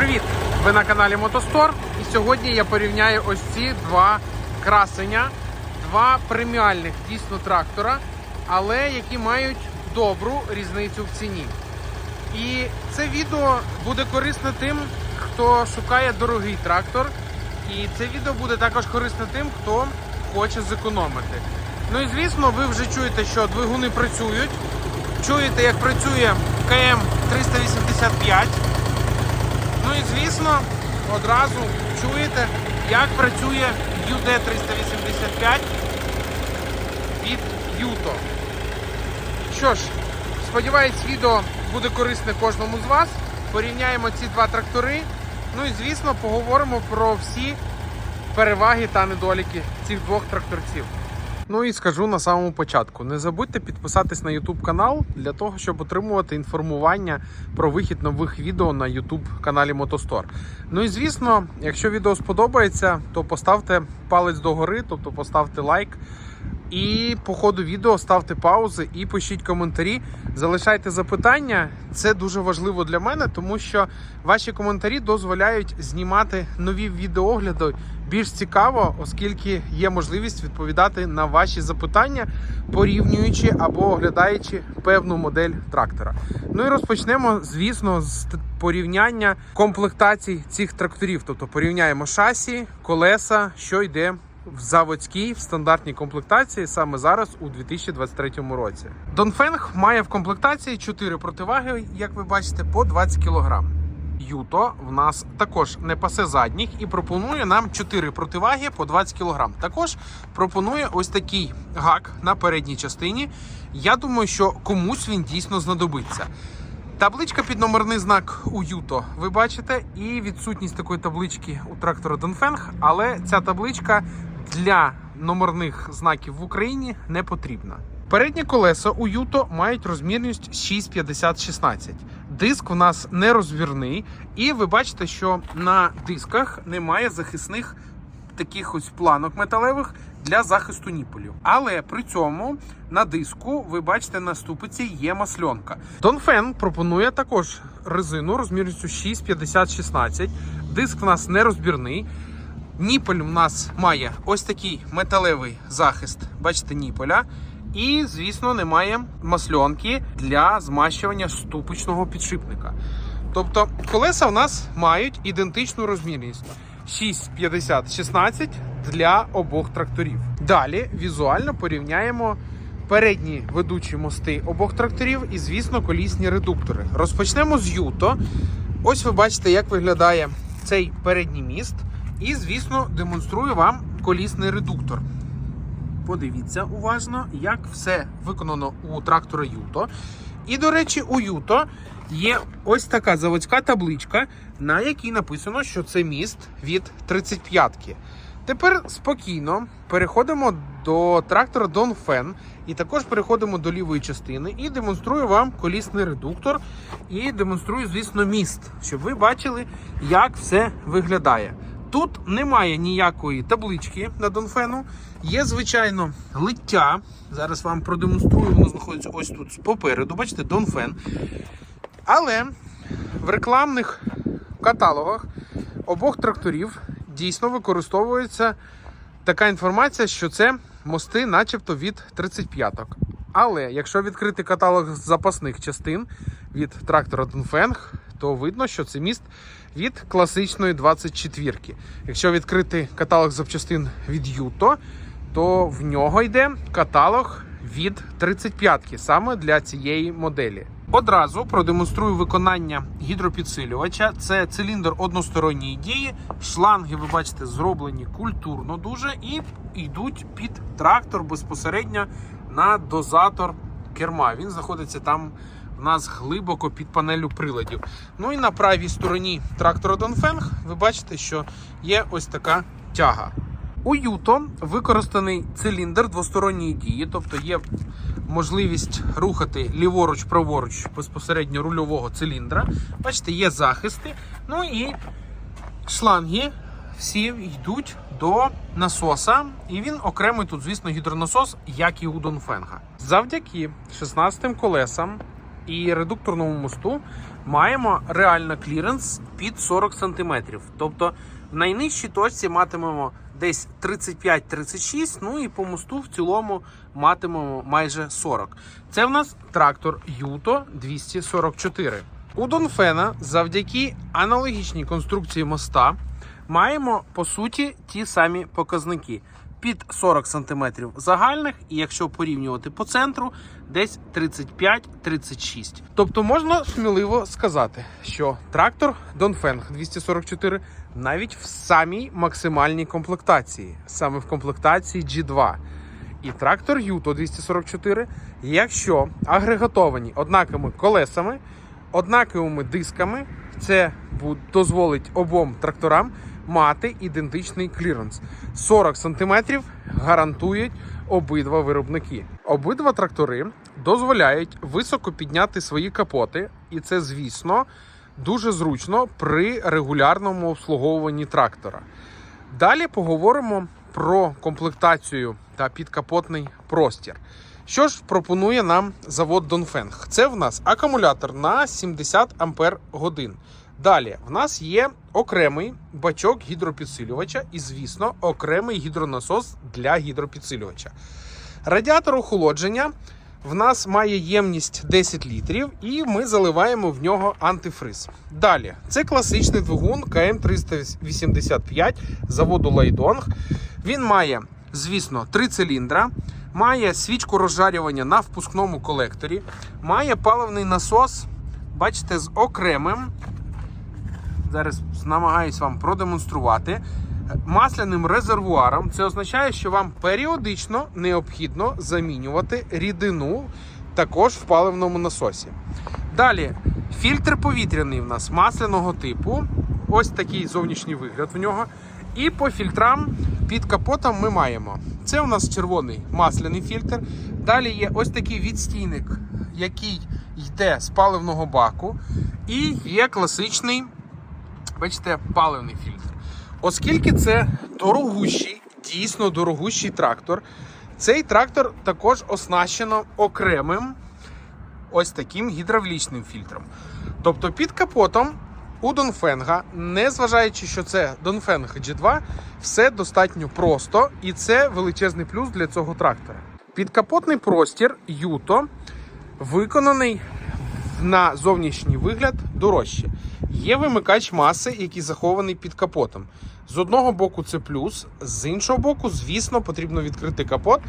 Привіт! Ви на каналі Мотостор. І сьогодні я порівняю ось ці два красення, два преміальних дійсно трактора, але які мають добру різницю в ціні. І це відео буде корисне тим, хто шукає дорогий трактор. І це відео буде також корисне тим, хто хоче зекономити. Ну і звісно, ви вже чуєте, що двигуни працюють. Чуєте, як працює КМ 385. Ну і звісно, одразу чуєте, як працює UD385 від Юто. Що ж, сподіваюсь, відео буде корисне кожному з вас. Порівняємо ці два трактори. Ну і звісно, поговоримо про всі переваги та недоліки цих двох тракторців. Ну і скажу на самому початку: не забудьте підписатись на YouTube канал для того, щоб отримувати інформування про вихід нових відео на YouTube каналі Мотостор. Ну і звісно, якщо відео сподобається, то поставте палець догори, тобто поставте лайк. І по ходу відео ставте паузи і пишіть коментарі. Залишайте запитання. Це дуже важливо для мене, тому що ваші коментарі дозволяють знімати нові відеогляди більш цікаво, оскільки є можливість відповідати на ваші запитання, порівнюючи або оглядаючи певну модель трактора. Ну і розпочнемо, звісно, з порівняння комплектацій цих тракторів. Тобто порівняємо шасі, колеса, що йде в заводській в стандартній комплектації саме зараз у 2023 році. Донфенг має в комплектації 4 противаги, як ви бачите, по 20 кг. Юто в нас також не пасе задніх і пропонує нам 4 противаги по 20 кг. Також пропонує ось такий гак на передній частині. Я думаю, що комусь він дійсно знадобиться. Табличка під номерний знак у Юто ви бачите, і відсутність такої таблички у трактора Донфенг, але ця табличка для номерних знаків в Україні не потрібна. Передні колеса у Юто мають розмірність 6,50-16. Диск в нас не розвірний, і ви бачите, що на дисках немає захисних таких ось планок металевих для захисту ніпелів. Але при цьому на диску ви бачите на ступиці є масльонка. Донфен пропонує також резину розмірністю 6,50-16. Диск в нас не розбірний. Ніпель у нас має ось такий металевий захист, бачите, ніпеля. І, звісно, немає масльонки для змащування ступичного підшипника. Тобто колеса у нас мають ідентичну розмірність 6,50-16 для обох тракторів. Далі візуально порівняємо передні ведучі мости обох тракторів і, звісно, колісні редуктори. Розпочнемо з Юто. Ось ви бачите, як виглядає цей передній міст. І, звісно, демонструю вам колісний редуктор. Подивіться уважно, як все виконано у трактора Юто. І, до речі, у Юто є ось така заводська табличка, на якій написано, що це міст від 35-ки. Тепер спокійно переходимо до трактора Донфен і також переходимо до лівої частини і демонструю вам колісний редуктор і демонструю, звісно, міст, щоб ви бачили, як все виглядає. Тут немає ніякої таблички на Донфену. Є, звичайно, лиття. Зараз вам продемонструю, воно знаходиться ось тут попереду. Бачите, Донфен. Але в рекламних каталогах обох тракторів дійсно використовується така інформація, що це мости, начебто від 35-ок. Але якщо відкрити каталог запасних частин від трактора Донфенг, то видно, що це міст від класичної 24-ки. Якщо відкрити каталог запчастин від Юто, то в нього йде каталог від 35-ки саме для цієї моделі. Одразу продемонструю виконання гідропідсилювача. Це циліндр односторонньої дії. Шланги, ви бачите, зроблені культурно дуже і йдуть під трактор безпосередньо на дозатор керма. Він знаходиться там нас глибоко під панелю приладів. Ну і на правій стороні трактора Донфенг ви бачите, що є ось така тяга. У Юто використаний циліндр двосторонньої дії, тобто є можливість рухати ліворуч-праворуч безпосередньо рульового циліндра. Бачите, є захисти. Ну і шланги всі йдуть до насоса, і він окремий тут, звісно, гідронасос, як і у Донфенга. Завдяки 16 колесам і редукторному мосту маємо реально кліренс під 40 см. Тобто в найнижчій точці матимемо десь 35-36, ну і по мосту в цілому матимемо майже 40. Це в нас трактор Юто 244. У Донфена завдяки аналогічній конструкції моста маємо по суті ті самі показники. Під 40 см загальних, і якщо порівнювати по центру, десь 35-36. Тобто можна сміливо сказати, що трактор Донфенг 244 навіть в самій максимальній комплектації, саме в комплектації G2. І трактор Юто 244, якщо агрегатовані однаковими колесами, однаковими дисками, це дозволить обом тракторам мати ідентичний кліренс. 40 см гарантують обидва виробники. Обидва трактори дозволяють високо підняти свої капоти, і це, звісно, дуже зручно при регулярному обслуговуванні трактора. Далі поговоримо про комплектацію та підкапотний простір. Що ж пропонує нам завод Донфенг? Це в нас акумулятор на 70 Ампер годин. Далі в нас є окремий бачок гідропідсилювача і, звісно, окремий гідронасос для гідропідсилювача. Радіатор охолодження в нас має ємність 10 літрів, і ми заливаємо в нього антифриз. Далі це класичний двигун КМ385 заводу Лайдонг. Він має, звісно, три циліндра, має свічку розжарювання на впускному колекторі, має паливний насос, бачите, з окремим. Зараз намагаюсь вам продемонструвати. Масляним резервуаром це означає, що вам періодично необхідно замінювати рідину також в паливному насосі. Далі фільтр повітряний в нас масляного типу. Ось такий зовнішній вигляд в нього. І по фільтрам під капотом ми маємо. Це у нас червоний масляний фільтр. Далі є ось такий відстійник, який йде з паливного баку. І є класичний, бачите, паливний фільтр. Оскільки це дорогущий, дійсно дорогущий трактор, цей трактор також оснащено окремим ось таким гідравлічним фільтром. Тобто під капотом у Донфенга, незважаючи, що це Донфенг G2, все достатньо просто, і це величезний плюс для цього трактора. Підкапотний простір Юто виконаний на зовнішній вигляд дорожче. Є вимикач маси, який захований під капотом. З одного боку це плюс, з іншого боку, звісно, потрібно відкрити капот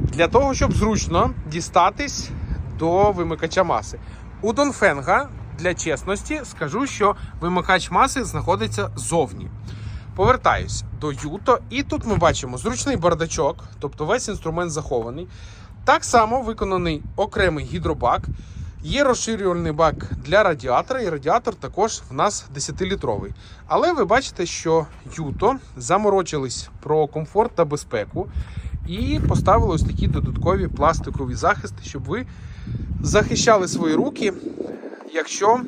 для того, щоб зручно дістатись до вимикача маси. У Донфенга для чесності скажу, що вимикач маси знаходиться зовні. Повертаюсь до Юто, і тут ми бачимо зручний бардачок, тобто весь інструмент захований. Так само виконаний окремий гідробак. Є розширювальний бак для радіатора, і радіатор також в нас 10-літровий. Але ви бачите, що Юто заморочились про комфорт та безпеку і поставили ось такі додаткові пластикові захисти, щоб ви захищали свої руки, якщо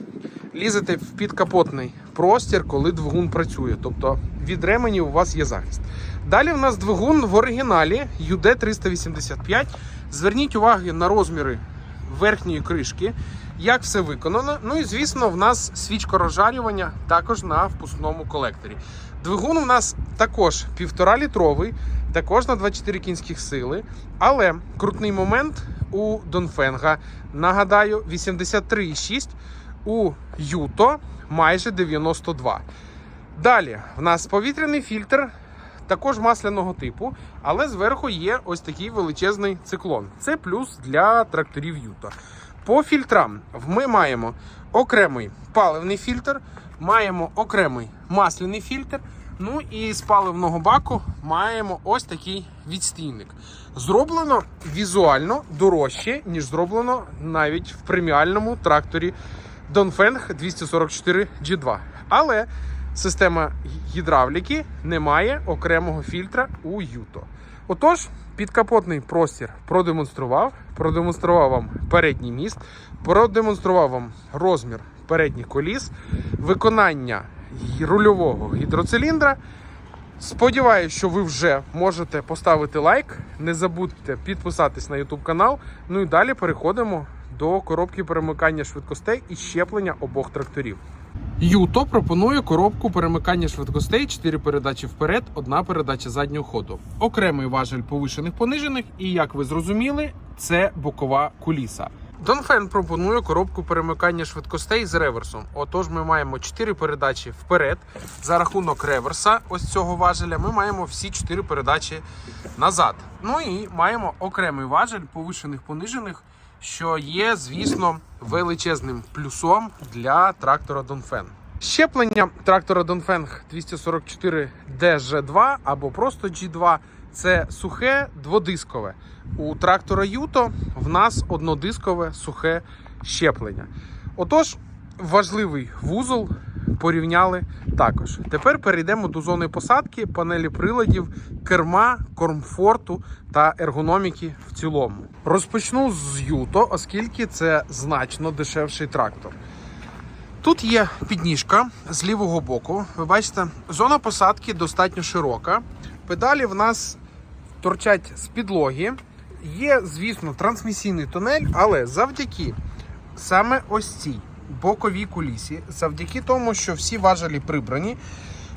лізете в підкапотний простір, коли двигун працює. Тобто від ременів у вас є захист. Далі в нас двигун в оригіналі UD385. Зверніть увагу на розміри верхньої кришки, як все виконано. Ну і звісно, в нас свічка розжарювання також на впускному колекторі. Двигун у нас також 1,5 літровий, також на 24 кінських сили. Але крутний момент у Донфенга, нагадаю, 83,6, у Юто майже 92. Далі в нас повітряний фільтр, також масляного типу, але зверху є ось такий величезний циклон. Це плюс для тракторів Юто. По фільтрам ми маємо окремий паливний фільтр, маємо окремий масляний фільтр. Ну і з паливного баку маємо ось такий відстійник. Зроблено візуально дорожче, ніж зроблено навіть в преміальному тракторі Dongfeng 244 G2. Але система гідравліки не має окремого фільтра у Юто. Отож, підкапотний простір продемонстрував, продемонстрував вам передній міст, продемонстрував вам розмір передніх коліс, виконання рульового гідроциліндра. Сподіваюсь, що ви вже можете поставити лайк. Не забудьте підписатись на YouTube канал. Ну і далі переходимо до коробки перемикання швидкостей і щеплення обох тракторів. Юто пропонує коробку перемикання швидкостей, 4 передачі вперед, одна передача заднього ходу. Окремий важель повишених понижених, і як ви зрозуміли, це бокова куліса. Донфен пропонує коробку перемикання швидкостей з реверсом. Отож, ми маємо 4 передачі вперед. За рахунок реверса, ось цього важеля, ми маємо всі 4 передачі назад. Ну і маємо окремий важель повишених понижених, що є, звісно, величезним плюсом для трактора Донфен. Щеплення трактора Донфенг 244 DG2 або просто G2 це сухе дводискове. У трактора Юто в нас однодискове сухе щеплення. Отож, важливий вузол порівняли також. Тепер перейдемо до зони посадки, панелі приладів, керма, комфорту та ергономіки в цілому. Розпочну з Юто, оскільки це значно дешевший трактор. Тут є підніжка з лівого боку. Ви бачите, зона посадки достатньо широка. Педалі в нас торчать з підлоги. Є, звісно, трансмісійний тунель, але завдяки саме ось цій боковій кулісі, завдяки тому, що всі важелі прибрані,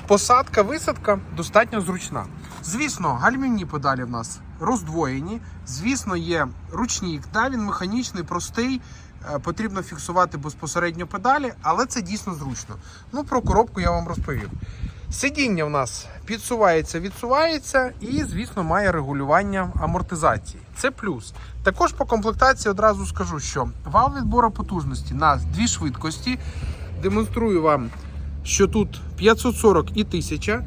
посадка, висадка достатньо зручна. Звісно, гальмівні педалі в нас роздвоєні. Звісно, є ручник, да, він механічний, простий. Е, Потрібно фіксувати безпосередньо педалі, але це дійсно зручно. Ну, про коробку я вам розповів. Сидіння в нас підсувається, відсувається і, звісно, має регулювання амортизації. Це плюс. Також по комплектації одразу скажу, що вал відбору потужності на дві швидкості. Демонструю вам, що тут 540 і 1000.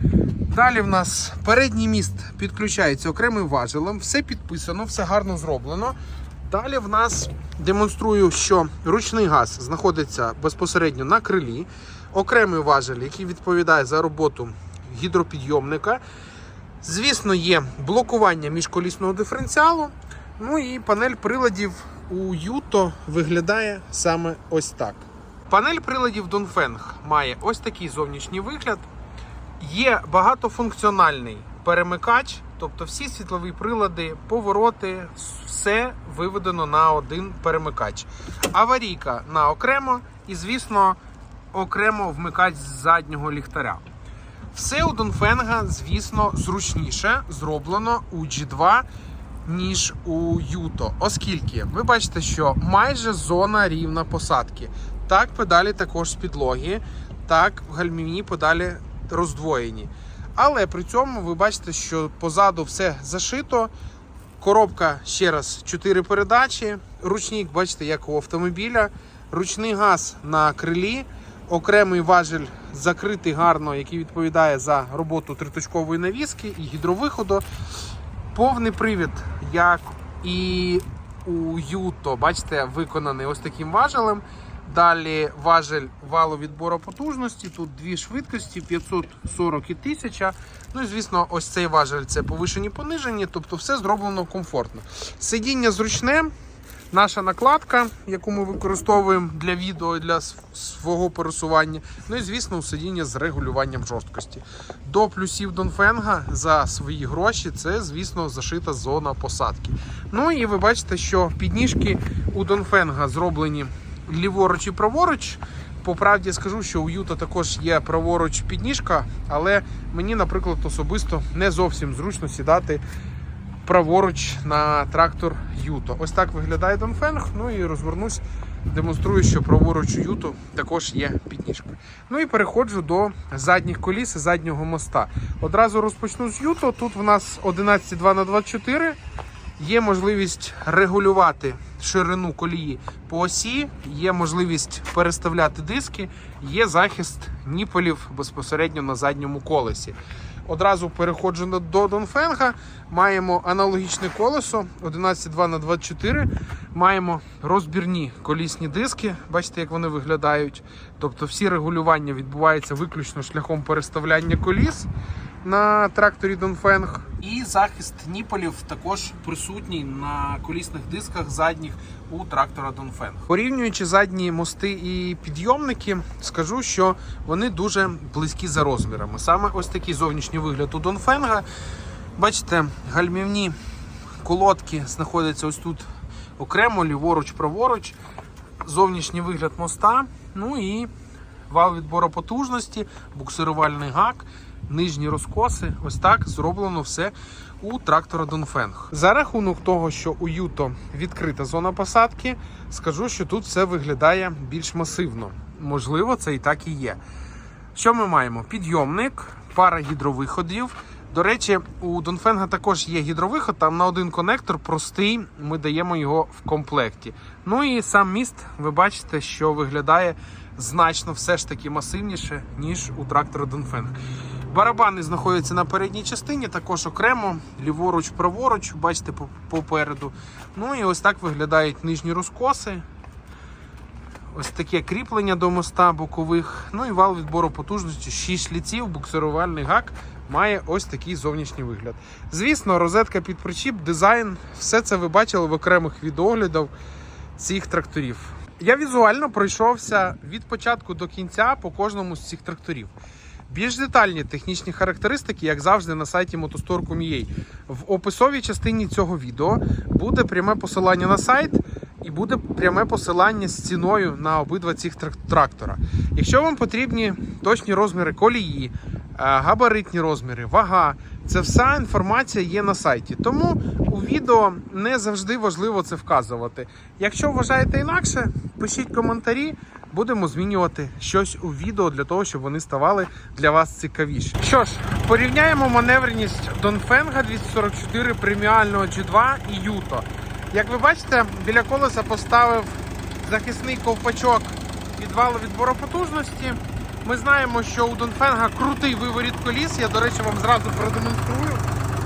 Далі в нас передній міст підключається окремим важелем. Все підписано, все гарно зроблено. Далі в нас демонструю, що ручний газ знаходиться безпосередньо на крилі. Окремий важель, який відповідає за роботу гідропідйомника. Звісно, є блокування міжколісного диференціалу. Ну і панель приладів у Юто виглядає саме ось так. Панель приладів Dongfeng має ось такий зовнішній вигляд. Є багатофункціональний перемикач, тобто всі світлові прилади, повороти, все виведено на один перемикач. Аварійка на окремо і, звісно, окремо вмикач заднього ліхтаря. Все у Донфенга, звісно, зручніше зроблено у G2, ніж у Юто. Оскільки ви бачите, що майже зона рівна посадки. Так, педалі також з підлоги, так, гальмівні педалі роздвоєні. Але при цьому ви бачите, що позаду все зашито. Коробка ще раз 4 передачі. Ручник, бачите, як у автомобіля. Ручний газ на крилі. Окремий важель закритий гарно, який відповідає за роботу триточкової навіски і гідровиходу. Повний привід, як і у Юто, бачите, виконаний ось таким важелем. Далі важель валу відбору потужності. Тут дві швидкості 540 і 1000. Ну і звісно, ось цей важель це повишені понижені, тобто все зроблено комфортно. Сидіння зручне. Наша накладка, яку ми використовуємо для відео і для свого пересування. Ну і звісно, сидіння з регулюванням жорсткості. До плюсів Донфенга за свої гроші це, звісно, зашита зона посадки. Ну і ви бачите, що підніжки у Донфенга зроблені ліворуч і праворуч. По правді скажу, що у Юта також є праворуч підніжка, але мені, наприклад, особисто не зовсім зручно сідати праворуч на трактор Юто. Ось так виглядає Донфенг. Ну і розвернусь, демонструю, що праворуч у Юто також є підніжка. Ну і переходжу до задніх коліс і заднього моста. Одразу розпочну з Юто. Тут в нас 11,2 на 24 Є можливість регулювати ширину колії по осі, є можливість переставляти диски, є захист ніполів безпосередньо на задньому колесі. Одразу переходжу до Донфенга. Маємо аналогічне колесо 11,2 на 24 Маємо розбірні колісні диски. Бачите, як вони виглядають. Тобто всі регулювання відбуваються виключно шляхом переставляння коліс на тракторі Донфенг. І захист ніполів також присутній на колісних дисках задніх у трактора Донфенг. Порівнюючи задні мости і підйомники, скажу, що вони дуже близькі за розмірами. Саме ось такий зовнішній вигляд у Донфенга. Бачите, гальмівні колодки знаходяться ось тут окремо, ліворуч, праворуч, зовнішній вигляд моста, ну і вал відбору потужності, буксирувальний гак, нижні розкоси. Ось так зроблено все у трактора Донфенг. За рахунок того, що у Юто відкрита зона посадки, скажу, що тут все виглядає більш масивно. Можливо, це і так і є. Що ми маємо? Підйомник, пара гідровиходів. До речі, у Донфенга також є гідровиход, там на один конектор простий, ми даємо його в комплекті. Ну і сам міст, ви бачите, що виглядає значно все ж таки масивніше, ніж у трактора Донфенг. Барабани знаходяться на передній частині, також окремо, ліворуч, праворуч, бачите, попереду. Ну і ось так виглядають нижні розкоси. Ось таке кріплення до моста бокових. Ну і вал відбору потужності, 6 шліців, буксирувальний гак має ось такий зовнішній вигляд. Звісно, розетка під причіп, дизайн, все це ви бачили в окремих відеоглядах цих тракторів. Я візуально пройшовся від початку до кінця по кожному з цих тракторів. Більш детальні технічні характеристики, як завжди, на сайті motostore.com.ua. В описовій частині цього відео буде пряме посилання на сайт і буде пряме посилання з ціною на обидва цих трактора. Якщо вам потрібні точні розміри колії, габаритні розміри, вага, це вся інформація є на сайті. Тому у відео не завжди важливо це вказувати. Якщо вважаєте інакше, пишіть коментарі. Будемо змінювати щось у відео для того, щоб вони ставали для вас цікавіші. Що ж, порівняємо маневреність Донфенга 244 преміального G2 і Юто. Як ви бачите, біля колеса поставив захисний ковпачок від валу відбору потужності. Ми знаємо, що у Донфенга крутий виворіт коліс. Я, до речі, вам зразу продемонструю.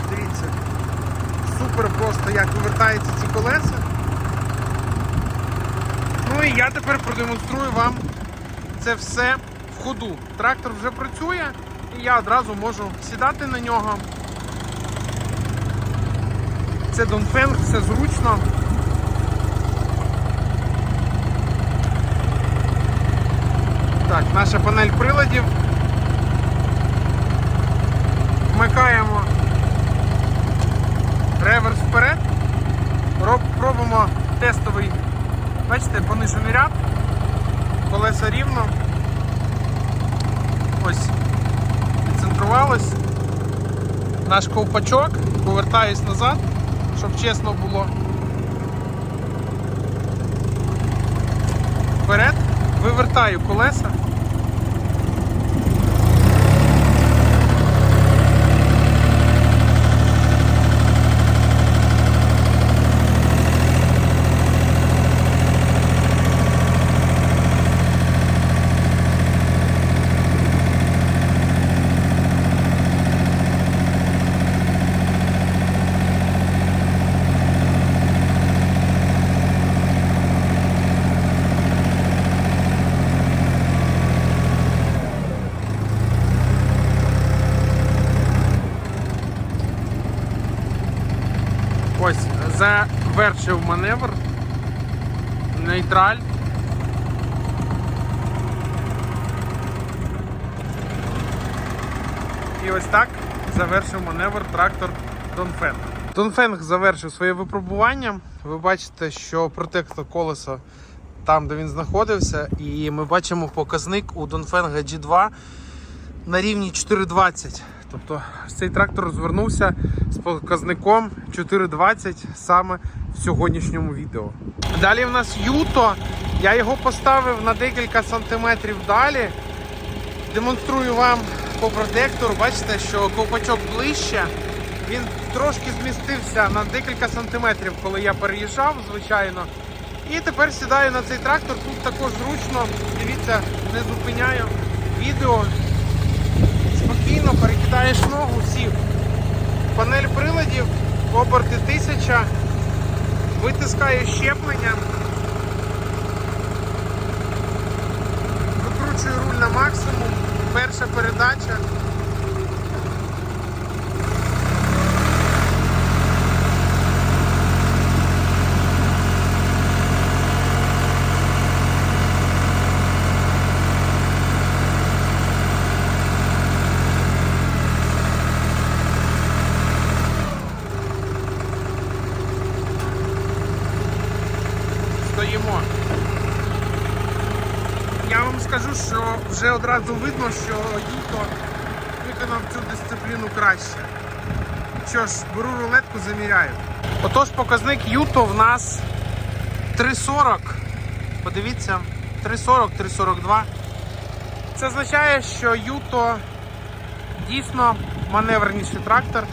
Дивіться, супер просто як вивертаються ці колеса. Ну і я тепер продемонструю вам це все в ходу. Трактор вже працює, і я одразу можу сідати на нього. Це Донфенг, все зручно. Так, наша панель приладів. Вмикаємо реверс вперед. Роб, робимо тестовий, бачите, понижений ряд. Колеса рівно. Ось, відцентрувалось. Наш ковпачок, повертаюсь назад, щоб чесно було. Вперед, вивертаю колеса. Ось завершив маневр. Нейтраль. І ось так завершив маневр трактор Донфенг. Донфенг завершив своє випробування. Ви бачите, що протекло колесо там, де він знаходився, і ми бачимо показник у Донфенга G2 на рівні 4,20. Тобто цей трактор розвернувся з показником 4,20 саме в сьогоднішньому відео. Далі в нас Юто. Я його поставив на декілька сантиметрів далі. Демонструю вам по протектору. Бачите, що ковпачок ближче. Він трошки змістився на декілька сантиметрів, коли я переїжджав, звичайно. І тепер сідаю на цей трактор. Тут також зручно. Дивіться, не зупиняю відео спокійно перекидаєш ногу, сів. Панель приладів, оберти 1000, витискаю щеплення, викручую руль на максимум, перша передача. Стоїмо вже одразу видно, що Юто виконав цю дисципліну краще. Що ж, беру рулетку, заміряю. Отож, показник Юто в нас 3,40. Подивіться, 3,40, 3,42. Це означає, що Юто дійсно маневреніший трактор,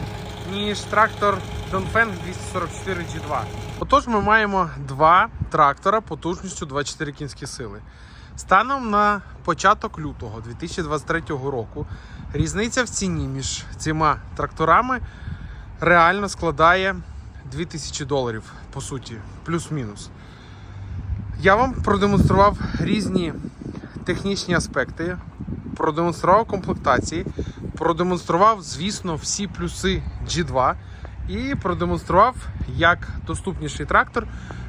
ніж трактор Dongfeng 244 G2. Отож, ми маємо два трактора потужністю 24 кінські сили. Станом на початок лютого 2023 року різниця в ціні між цими тракторами реально складає 2000 доларів, по суті, плюс-мінус. Я вам продемонстрував різні технічні аспекти, продемонстрував комплектації, продемонстрував, звісно, всі плюси G2 і продемонстрував, як доступніший трактор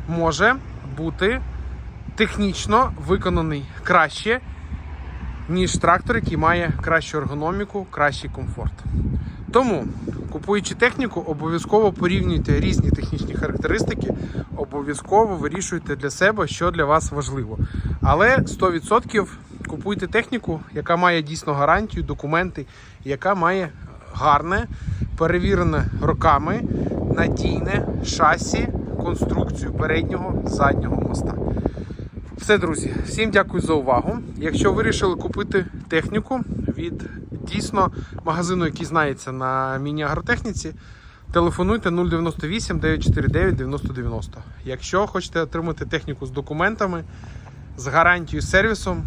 може бути технічно виконаний краще, ніж трактор, який має кращу ергономіку, кращий комфорт. Тому, купуючи техніку, обов'язково порівнюйте різні технічні характеристики, обов'язково вирішуйте для себе, що для вас важливо. Але 100% купуйте техніку, яка має дійсно гарантію, документи, яка має гарне, перевірене роками, надійне шасі, конструкцію переднього заднього моста. Все, друзі, всім дякую за увагу. Якщо вирішили купити техніку від дійсно магазину, який знається на міні-агротехніці, телефонуйте 098 949 9090. Якщо хочете отримати техніку з документами, з гарантією сервісом,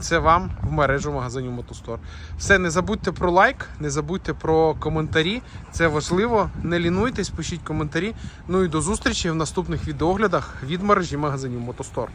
це вам в мережу магазинів Мотостор. Все, не забудьте про лайк, не забудьте про коментарі. Це важливо. Не лінуйтесь, пишіть коментарі. Ну і до зустрічі в наступних відеоглядах від мережі магазинів Мотостор.